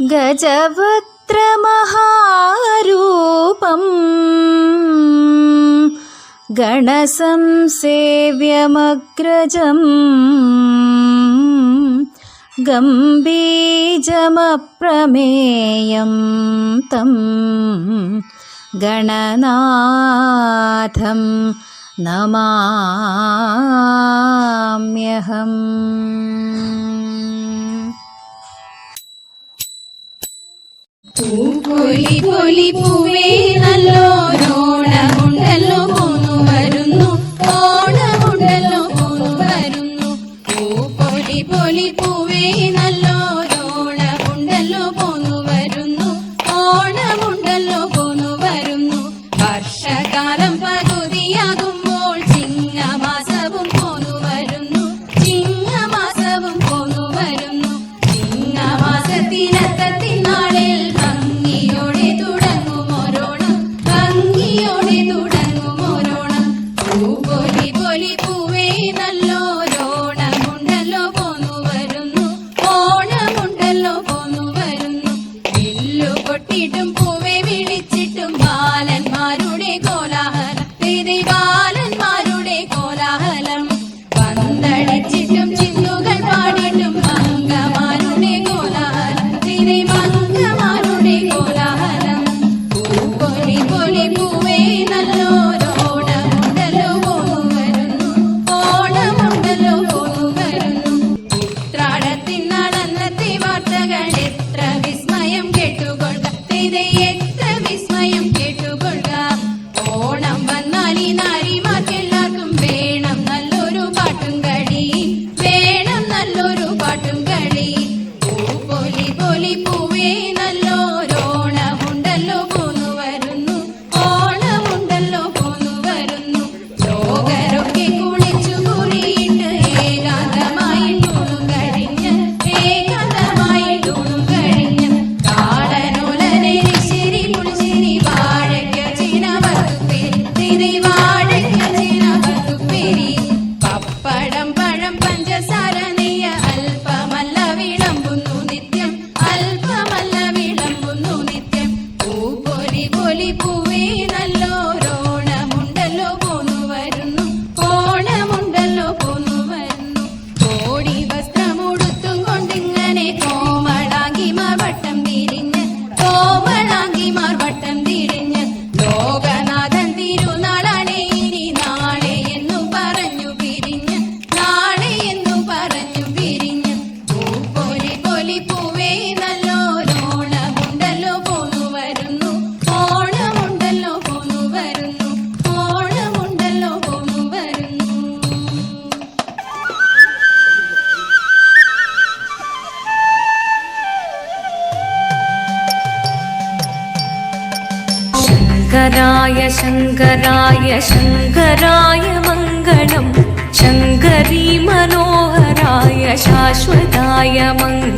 गजवक्त्रमहारूपम् गणसंसेव्यमग्रजम् गम्बीजमप्रमेयं तं गणनाथं नमाम्यहम् പൂപ്പൊലി പൊലി പൂവേ നല്ലോ. బొలి బొలి పువే నల్ల anything. പോന്നു വരുന്നു ഓണമുണ്ടല്ലോ പോന്നു വരുന്നു ഓണമുണ്ടല്ലോ പോന്നു വരുന്നു ശങ്കരായ ശങ്കരായ ശങ്കരായ മംഗളം. ശങ്കരീ മനോഹരായ ശാശ്വതായ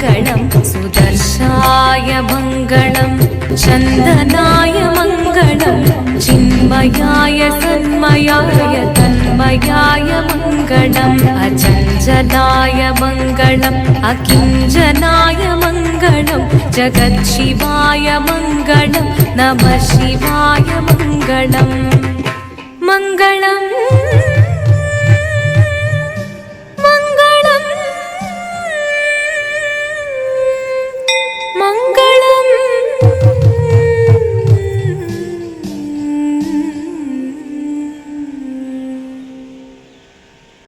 மங்களம் சுதர்ஷாய மங்களம் சந்தனாய மங்களம் சின்மயாய தன்மயாய தன்மயாய மங்களம் அச்சஞ்சனாய மங்களம் அகிஞ்சனாய மங்களம் ஜகத்சிவாய மங்களம் நம சிவாய மங்களம். மங்களம்.